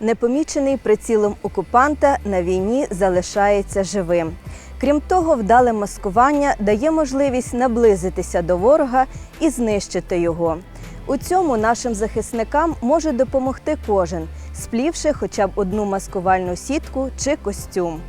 непомічений прицілом окупанта на війні залишається живим. Крім того, вдале маскування дає можливість наблизитися до ворога і знищити його. У цьому нашим захисникам може допомогти кожен, сплівши хоча б одну маскувальну сітку чи костюм.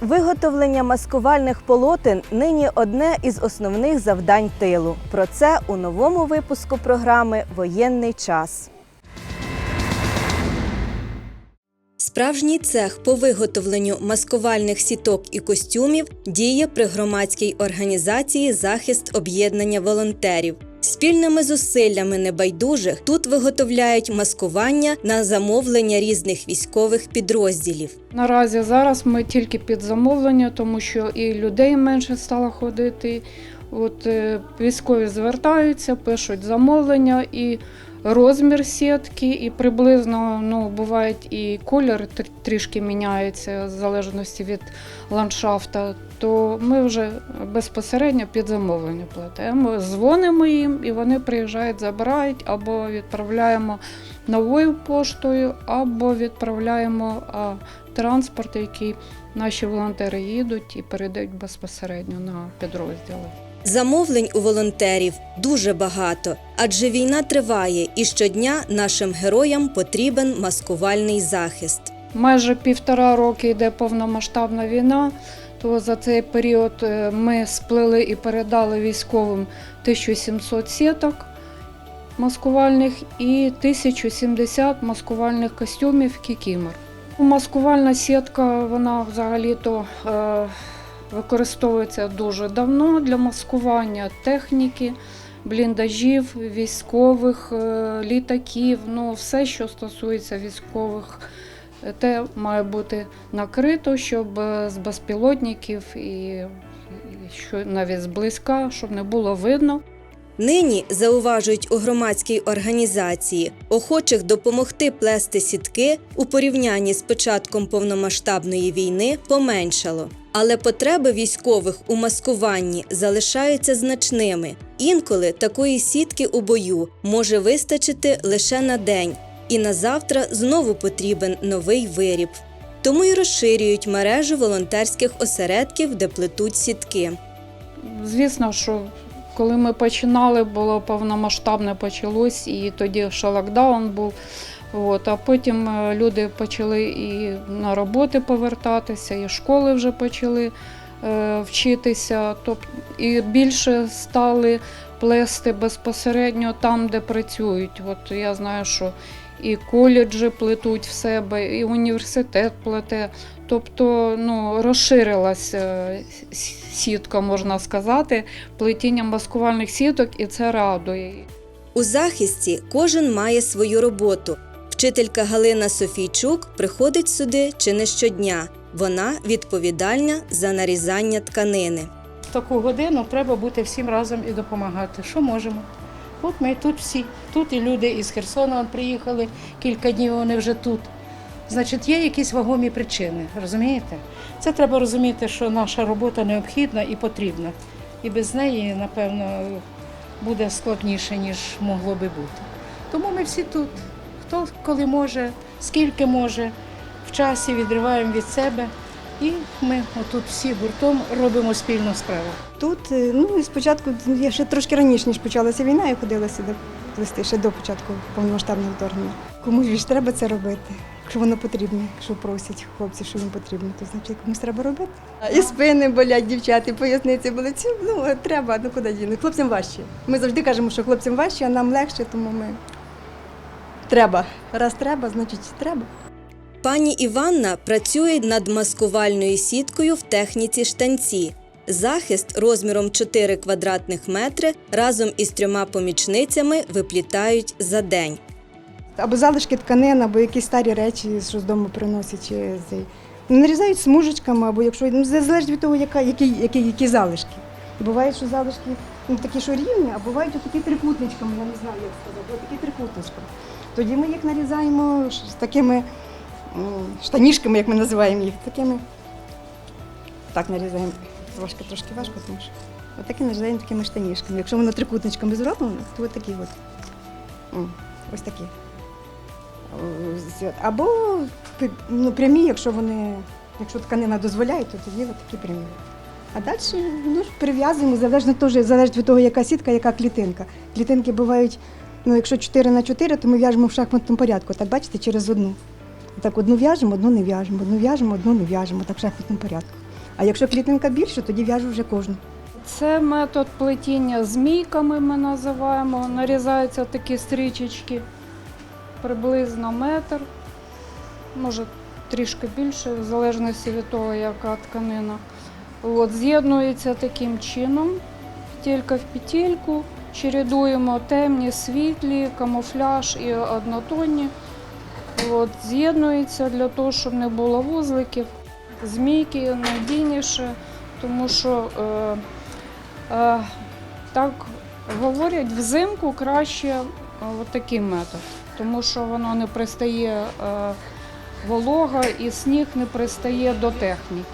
Виготовлення маскувальних полотен нині одне із основних завдань тилу. Про це у новому випуску програми Воєнний час. Справжній цех по виготовленню маскувальних сіток і костюмів діє при громадській організації Захист об'єднання волонтерів. Спільними зусиллями небайдужих тут виготовляють маскування на замовлення різних військових підрозділів. Наразі зараз ми тільки під замовлення, тому що і людей менше стало ходити. От е, військові звертаються, пишуть замовлення і розмір сітки, і приблизно ну, бувають і колір трішки міняється в залежності від ландшафта. То ми вже безпосередньо під замовлення платимо. Дзвонимо їм, і вони приїжджають, забирають або відправляємо новою поштою, або відправляємо транспорт, який наші волонтери їдуть і передають безпосередньо на підрозділи. Замовлень у волонтерів дуже багато, адже війна триває, і щодня нашим героям потрібен маскувальний захист. Майже півтора роки йде повномасштабна війна. То за цей період е, ми сплели і передали військовим 1700 сіток маскувальних і 1070 маскувальних костюмів кікімор. Маскувальна сітка, вона взагалі-то е, використовується дуже давно для маскування техніки, бліндажів, військових, е, літаків, ну все, що стосується військових. Те має бути накрито, щоб е, з безпілотників і що навіть зблизька, щоб не було видно. Нині зауважують у громадській організації охочих допомогти плести сітки у порівнянні з початком повномасштабної війни поменшало. Але потреби військових у маскуванні залишаються значними. Інколи такої сітки у бою може вистачити лише на день, і на завтра знову потрібен новий виріб. Тому й розширюють мережу волонтерських осередків, де плетуть сітки. Звісно, що коли ми починали, було повномасштабне почалось, і тоді ще локдаун був. От, а потім е, люди почали і на роботи повертатися, і школи вже почали е, вчитися. Тобто, і більше стали плести безпосередньо там, де працюють. От я знаю, що і коледжі плетуть в себе, і університет плете. Тобто ну, розширилася е, сітка, можна сказати, плетіння маскувальних сіток, і це радує. У захисті кожен має свою роботу. Вчителька Галина Софійчук приходить сюди чи не щодня. Вона відповідальна за нарізання тканини. В таку годину треба бути всім разом і допомагати. Що можемо? От ми тут всі. Тут і люди із Херсона приїхали кілька днів, вони вже тут. Значить, є якісь вагомі причини, розумієте? Це треба розуміти, що наша робота необхідна і потрібна. І без неї, напевно, буде складніше, ніж могло би бути. Тому ми всі тут. Хто коли може, скільки може, в часі відриваємо від себе. І ми отут всі гуртом робимо спільну справу. Тут, е, ну, і спочатку, ну, я ще трошки раніше, ніж почалася війна, я ходила сюди плести, ще до початку повномасштабного вторгнення. Комусь ж треба це робити. Якщо воно потрібно, якщо просять хлопці, що їм потрібно, то значить комусь треба робити. І спини болять дівчат, і поясниці болять. Ну, е, треба, ну куди діли. Хлопцям важче. Ми завжди кажемо, що хлопцям важче, а нам легше, тому ми треба. Раз треба, значить треба. Пані Іванна працює над маскувальною сіткою в техніці штанці. Захист розміром 4 квадратних метри разом із трьома помічницями виплітають за день. Або залишки тканин, або якісь старі речі, що з дому приносять. чи. Нарізають смужечками, або якщо ну, залежить від того, яка, які, які, які залишки. Буває, що залишки ну, такі, що рівні, а бувають такі трикутничками, я не знаю, як сказати, такі трикутничками. Тоді ми їх нарізаємо з такими штанішками, як ми називаємо їх, такими. Так нарізаємо. Трошки трошки важко, тому що отакі нарізаємо такими штанішками. Якщо воно трикутничками зроблено, то от такі от. Ось такі. Або ну, прямі, якщо вони, якщо тканина дозволяє, то тоді от такі прямі. А далі ну, прив'язуємо, залежно теж залежить від того, яка сітка, яка клітинка. Клітинки бувають, ну якщо 4 на 4, то ми в'яжемо в шахматному порядку. Так бачите, через одну. Так, одну в'яжемо, одну не в'яжемо, одну в'яжемо, одну не в'яжемо, так в шахматному порядку. А якщо клітинка більше, тоді в'яжу вже кожну. Це метод плетіння змійками ми називаємо. Нарізаються такі стрічечки приблизно метр, може трішки більше, в залежності від того, яка тканина. От, з'єднується таким чином, петелька в петельку, чередуємо темні, світлі, камуфляж і однотонні. От, з'єднується для того, щоб не було вузликів. Змійки надійніше, тому що е, Е, Так говорять, взимку краще е, от такий метод, тому що воно не пристає е, волога і сніг не пристає до техніки.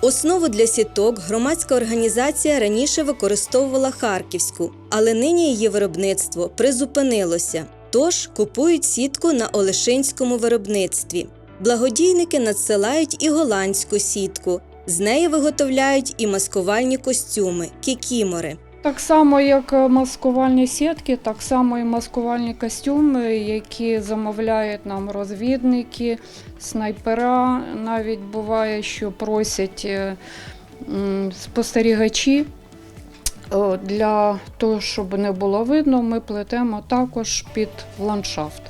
Основу для сіток громадська організація раніше використовувала харківську, але нині її виробництво призупинилося. Тож купують сітку на Олешинському виробництві. Благодійники надсилають і голландську сітку. З неї виготовляють і маскувальні костюми кікімори. Так само, як е, маскувальні сітки, так само і маскувальні костюми, які замовляють нам розвідники, снайпера. Навіть буває, що просять е, спостерігачі. О, Для того, щоб не було видно, ми плетемо також під ландшафт.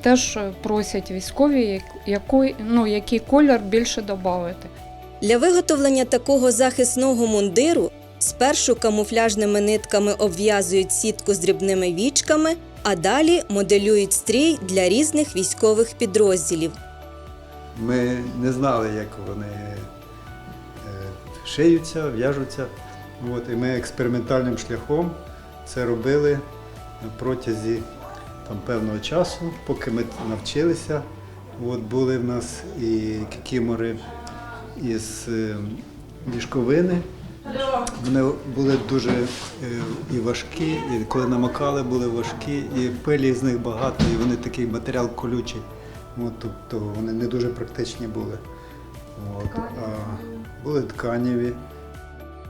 Теж е, просять військові, який, ну, який колір більше додати. Для виготовлення такого захисного мундиру спершу камуфляжними нитками обв'язують сітку з дрібними вічками, а далі моделюють стрій для різних військових підрозділів. Ми не знали, як вони е, шиються, в'яжуться. От, і ми експериментальним шляхом це робили на протязі там, певного часу, поки ми навчилися. От, були в нас і кікімори із е, вішковини. Вони були дуже е, і важкі, і коли намокали, були важкі, і пилі з них багато, і вони такий матеріал колючий. От, тобто вони не дуже практичні були. От, а були тканєві.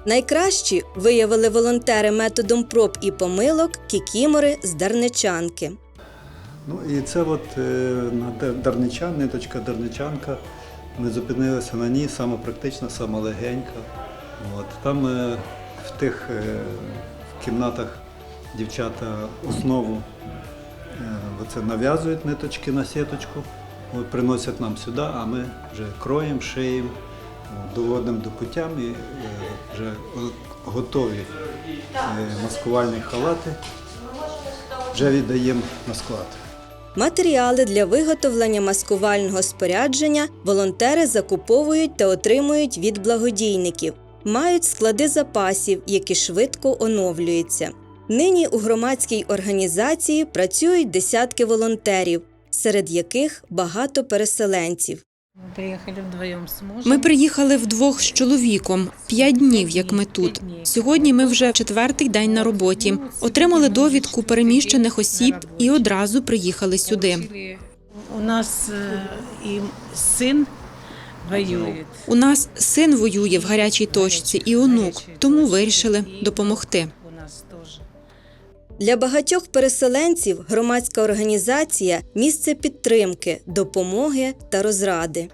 Найкращі виявили волонтери методом проб і помилок кікімори з дарничанки. Ну і це от е, на дарничан, ниточка дарничанка. Ми зупинилися на ній, сама практична, сама легенька. От. Там е, в тих е, в кімнатах дівчата основу оце нав'язують ниточки на сіточку, приносять нам сюди, а ми вже кроємо, шиємо, доводимо до путтям і е, вже готові е, маскувальні халати вже віддаємо на склад. Матеріали для виготовлення маскувального спорядження волонтери закуповують та отримують від благодійників. Мають склади запасів, які швидко оновлюються. Нині у громадській організації працюють десятки волонтерів, серед яких багато переселенців. Мы приехали вдвоем с мужем. Ми приїхали вдвох з чоловіком. П'ять днів, як ми тут. Сьогодні ми вже четвертий день на роботі. Отримали довідку переміщених осіб і одразу приїхали сюди. Получили- У нас э, и сын воюет. У нас син воює в гарячій точці і онук, тому вирішили допомогти. Для багатьох переселенців громадська організація місце підтримки, допомоги та розради.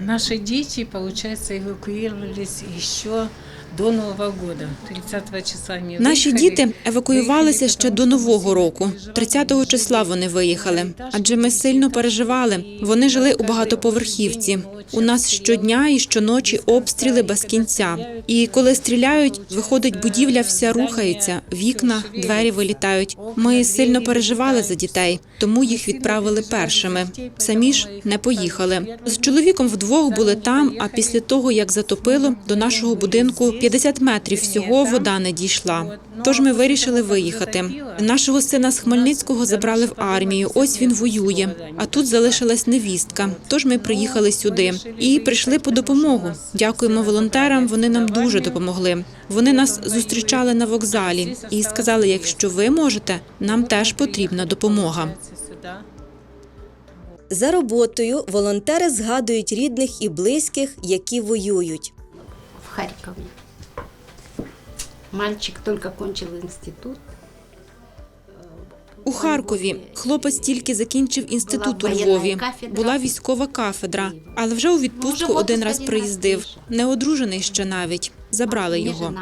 Наші діти, виходить, евакуювалися еще до Нового года. 30 числа Наші діти евакуювалися ще до нового року. 30-го числа вони виїхали. Адже ми сильно переживали. Вони жили у багатоповерхівці. У нас щодня і щоночі обстріли без кінця. І коли стріляють, виходить будівля, вся рухається, вікна, двері вилітають. Ми сильно переживали за дітей, тому їх відправили першими. Самі ж не поїхали. З чоловіком вдвох були там. А після того, як затопило, до нашого будинку 50 метрів всього вода не дійшла. Тож ми вирішили виїхати. Нашого сина з Хмельницького забрали в армію. Ось він воює. А тут залишилась невістка. Тож ми приїхали сюди і прийшли по допомогу. Дякуємо волонтерам. Вони нам дуже допомогли. Вони нас зустрічали на вокзалі і сказали: якщо ви можете, нам теж потрібна допомога. Сюда. За роботою волонтери згадують рідних і близьких, які воюють. в Харькове. Мальчик только кончил институт. У Харкові хлопець тільки закінчив інститут у Львові. Була військова кафедра, але вже у відпустку один раз приїздив. Не одружений ще навіть. Забрали його.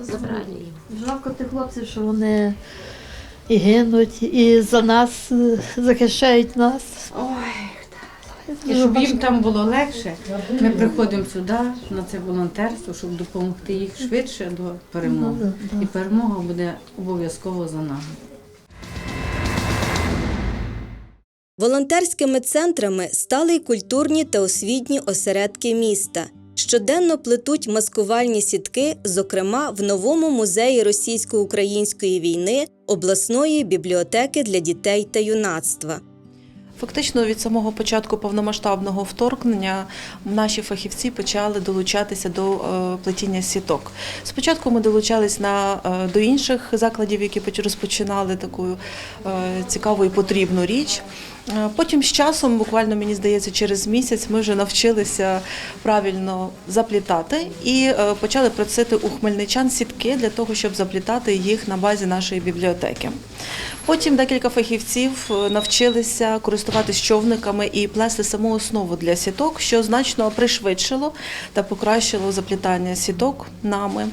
Забрали. Жалко тих хлопців, що вони і гинуть, і за нас е, захищають нас. І щоб їм там було легше, ми приходимо сюди на це волонтерство, щоб допомогти їх швидше до перемоги. І перемога буде обов'язково за нами. Волонтерськими центрами стали й культурні та освітні осередки міста. Щоденно плетуть маскувальні сітки, зокрема в новому музеї російсько-української війни обласної бібліотеки для дітей та юнацтва. Фактично від самого початку повномасштабного вторгнення наші фахівці почали долучатися до е, плетіння сіток. Спочатку ми долучались на, е, до інших закладів, які розпочинали таку е, цікаву і потрібну річ. Е, Потім з часом, буквально мені здається, через місяць ми вже навчилися правильно заплітати і е, почали просити у хмельничан сітки для того, щоб заплітати їх на базі нашої бібліотеки. Потім декілька фахівців е, навчилися користуватись човниками і плести саму основу для сіток, що значно пришвидшило та покращило заплітання сіток нами.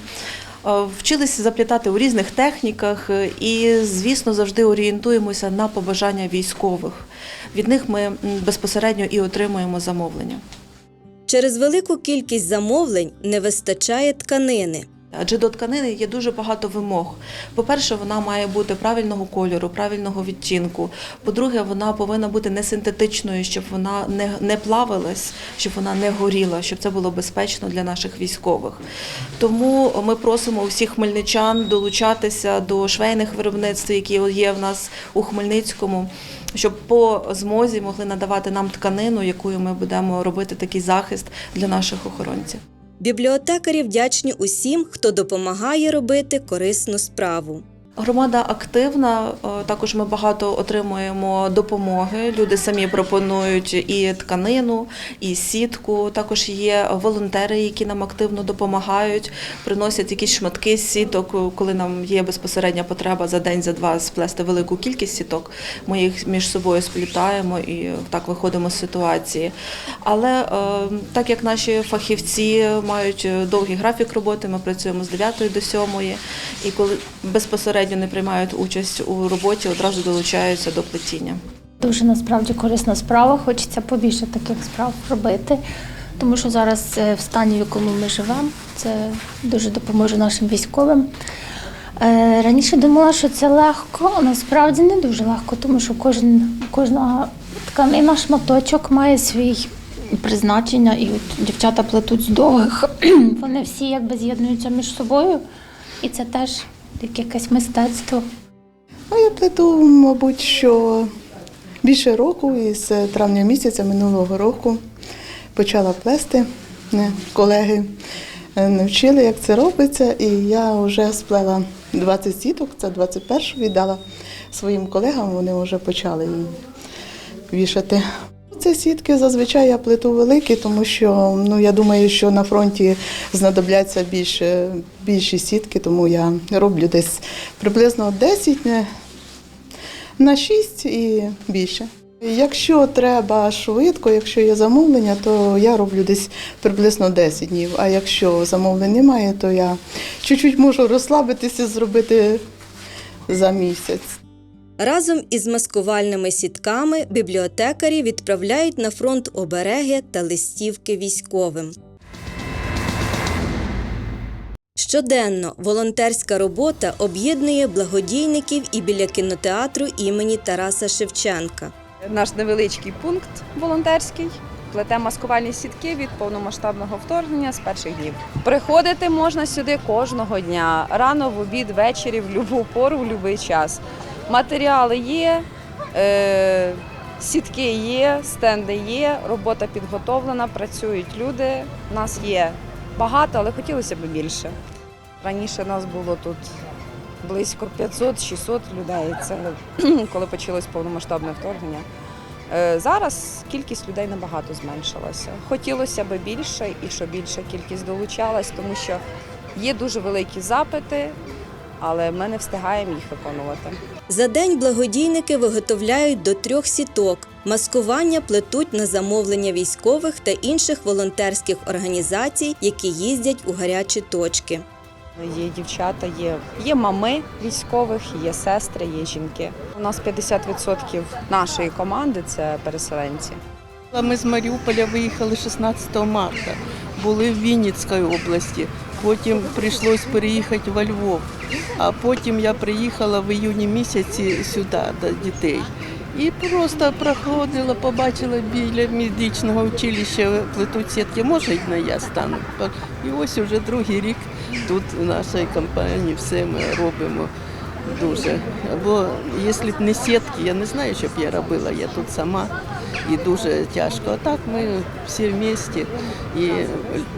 Е, Вчилися заплітати у різних техніках е, і, звісно, завжди орієнтуємося на побажання військових. Від них ми безпосередньо і отримуємо замовлення. Через велику кількість замовлень не вистачає тканини. Адже до тканини є дуже багато вимог. По-перше, вона має бути правильного кольору, правильного відтінку. По-друге, вона повинна бути не синтетичною, щоб вона не, не плавилась, щоб вона не горіла, щоб це було безпечно для наших військових. Тому ми просимо усіх хмельничан долучатися до швейних виробництв, які є в нас у Хмельницькому. Щоб по змозі могли надавати нам тканину, якою ми будемо робити такий захист для наших охоронців. Бібліотекарі вдячні усім, хто допомагає робити корисну справу. Громада активна, е, також ми багато отримуємо допомоги. Люди самі пропонують і тканину, і сітку. Також є волонтери, які нам активно допомагають, приносять якісь шматки сіток, коли нам є безпосередня потреба за день, за два сплести велику кількість сіток. Ми їх між собою сплітаємо і так виходимо з ситуації. Але е, так як наші фахівці мають довгий графік роботи, ми працюємо з 9 до 7, і коли безпосередньо не приймають участь у роботі, одразу долучаються до плетіння. Дуже насправді корисна справа. Хочеться побільше таких справ робити, тому що зараз е, в стані, в якому ми живемо, це дуже допоможе нашим військовим. Е, Раніше думала, що це легко, а насправді не дуже легко, тому що кожен, кожна тканина, шматочок має свій призначення, і от дівчата плетуть з довгих. Вони всі якби з'єднуються між собою, і це теж як якесь мистецтво. Ну, я плету, мабуть, що більше року, із травня місяця минулого року почала плести. Мене Колеги е, навчили, як це робиться, і я вже сплела 20 сіток, це 21 віддала своїм колегам, вони вже почали вішати. Це сітки зазвичай я плету великі, тому що ну, я думаю, що на фронті знадобляться більше, більші сітки, тому я роблю десь приблизно 10 на 6 і більше. Якщо треба швидко, якщо є замовлення, то я роблю десь приблизно 10 днів. А якщо замовлень немає, то я чуть-чуть можу розслабитися, зробити за місяць. Разом із маскувальними сітками бібліотекарі відправляють на фронт обереги та листівки військовим. Щоденно волонтерська робота об'єднує благодійників і біля кінотеатру імені Тараса Шевченка. Наш невеличкий пункт волонтерський. Плете маскувальні сітки від повномасштабного вторгнення з перших днів. Приходити можна сюди кожного дня, рано, в обід, ввечері, в будь-яку пору, в будь-який час. Матеріали є, е, сітки є, стенди є, робота підготовлена, працюють люди. Нас є багато, але хотілося б більше. Раніше нас було тут близько 500-600 людей. Це коли почалось повномасштабне вторгнення. Е, Зараз кількість людей набагато зменшилася. Хотілося б більше і щоб більша кількість долучалась, тому що є дуже великі запити, але ми не встигаємо їх виконувати. За день благодійники виготовляють до трьох сіток. Маскування плетуть на замовлення військових та інших волонтерських організацій, які їздять у гарячі точки. Є дівчата, є, є мами військових, є сестри, є жінки. У нас 50% нашої команди це переселенці. Ми з Маріуполя виїхали 16 марта, були в Вінницькій області. Потім прийшлось переїхати во Львов. А потім я приїхала в іюні місяці сюди до дітей. І просто проходила, побачила біля медичного училища плетуть сітки, може на я стану. І ось уже другий рік тут в нашій компанії все ми робимо дуже. Бо якщо б не сітки, я не знаю, що б я робила, я тут сама і дуже тяжко. А так ми всі в місті і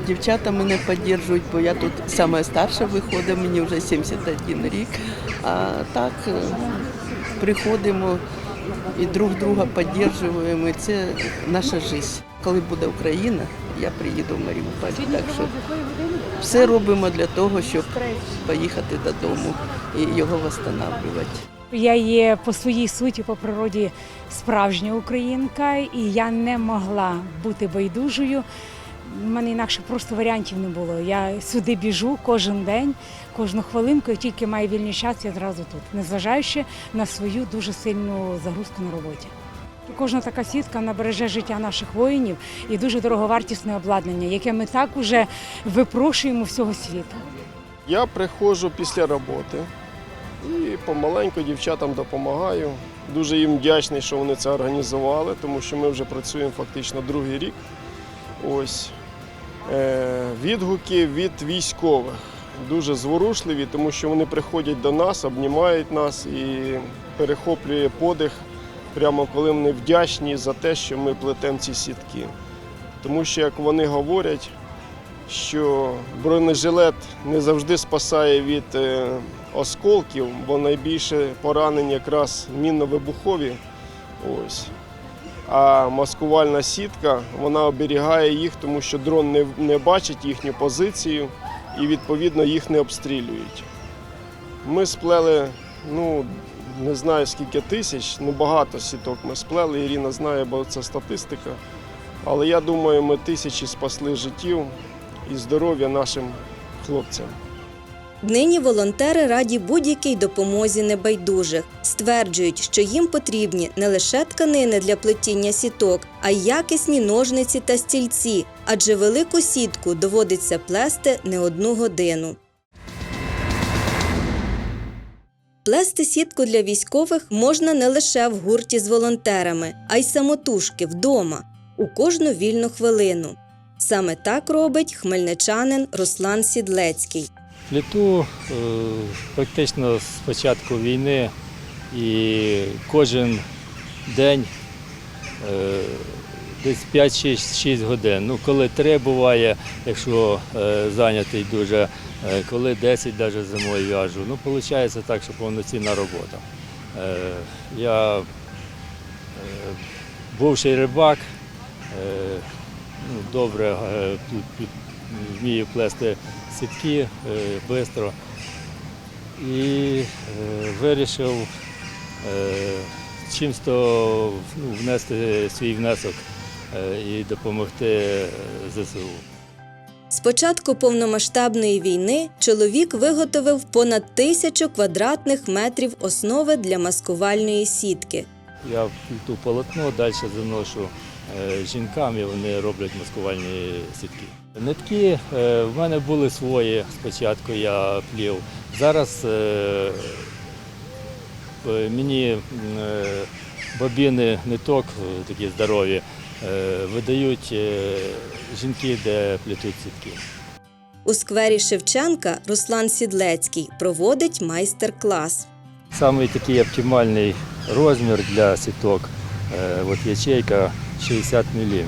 дівчата мене підтримують, бо я тут саме старша виходить, мені вже 71 рік. А так е, приходимо і друг друга підтримуємо. І це наша життя. Коли буде Україна, я приїду в Маріуполь. Так що все робимо для того, щоб поїхати додому і його встановлювати. Я є по своїй суті, по природі справжня українка, і я не могла бути байдужою. У мене інакше просто варіантів не було. Я сюди біжу кожен день, кожну хвилинку, і тільки маю вільний час, я зразу тут, незважаючи на свою дуже сильну загрузку на роботі. Кожна така сітка набереже життя наших воїнів і дуже дороговартісне обладнання, яке ми так уже випрошуємо всього світу. Я приходжу після роботи і помаленьку дівчатам допомагаю. Дуже їм вдячний, що вони це організували, тому що ми вже працюємо фактично другий рік. Ось е, відгуки від військових дуже зворушливі, тому що вони приходять до нас, обнімають нас і перехоплює подих, прямо коли вони вдячні за те, що ми плетемо ці сітки. Тому що, як вони говорять, що бронежилет не завжди спасає від е, осколків, бо найбільше поранення якраз мінно-вибухові. Ось. А маскувальна сітка вона оберігає їх, тому що дрон не, не бачить їхню позицію і відповідно їх не обстрілюють. Ми сплели, ну не знаю скільки тисяч, ну багато сіток ми сплели. Ірина знає, бо це статистика. Але я думаю, ми тисячі спасли життів і здоров'я нашим хлопцям. Нині волонтери раді будь-якій допомозі небайдужих. Стверджують, що їм потрібні не лише тканини для плетіння сіток, а й якісні ножниці та стільці, адже велику сітку доводиться плести не одну годину. Плести сітку для військових можна не лише в гурті з волонтерами, а й самотужки вдома у кожну вільну хвилину. Саме так робить хмельничанин Руслан Сідлецький. Пліту е, практично з початку війни і кожен день е, десь 5-6 годин. Ну, коли 3 буває, якщо е, зайнятий дуже, е, коли 10 навіть зимою в'яжу. Ну, виходить так, що повноцінна робота. Е, я бувший рибак, ну, добре вмію плести сітки швидко. І вирішив чимось ну, внести свій внесок і допомогти е, ЗСУ. З початку повномасштабної війни чоловік виготовив понад тисячу квадратних метрів основи для маскувальної сітки. Я плету полотно, далі заношу е, жінкам і вони роблять маскувальні сітки. Нитки е, в мене були свої, спочатку я плів. Зараз е, е, мені е, бобіни ниток е, такі здорові е, видають е, жінки, де плетуть сітки. У сквері Шевченка Руслан Сідлецький проводить майстер-клас. Самий такий оптимальний розмір для сіток. е, От ячейка 60 мм.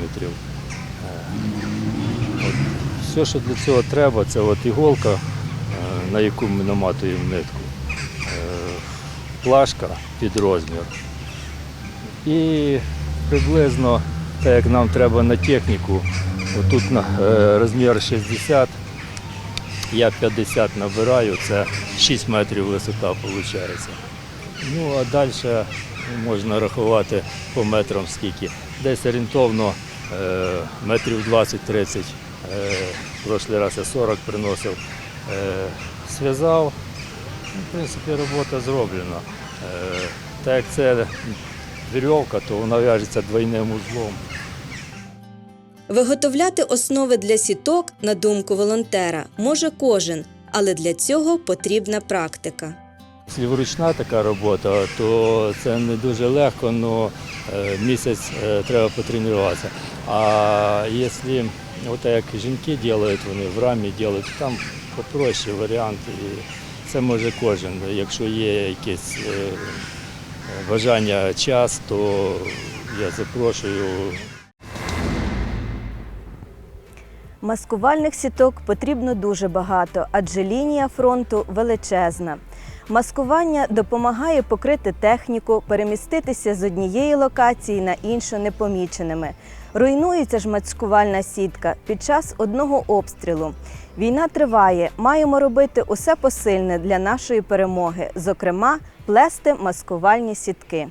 Все, що для цього треба, це от іголка, е, на яку ми наматуємо нитку. плашка під розмір. І приблизно, так як нам треба на техніку, отут на е, розмір 60, я 50 набираю, це 6 метрів висота виходить. Ну а далі можна рахувати по метрам скільки. Десь орієнтовно е, метрів 20-30. Е, прошлий раз я 40 приносив. Зв'язав. Ну, В принципі, робота зроблена. Так як це вірьовка, то вона в'яжеться двойним узлом. Виготовляти основи для сіток, на думку волонтера, може кожен, але для цього потрібна практика. Якщо така робота, то це не дуже легко, але місяць е, треба потренуватися. А якщо от як жінки роблять, вони в рамі роблять, там попроще варіант. І це може кожен. Якщо є якесь е, бажання, час, то я запрошую. Маскувальних сіток потрібно дуже багато, адже лінія фронту величезна. Маскування допомагає покрити техніку, переміститися з однієї локації на іншу непоміченими. Руйнується ж маскувальна сітка під час одного обстрілу. Війна триває. Маємо робити усе посильне для нашої перемоги, зокрема, плести маскувальні сітки.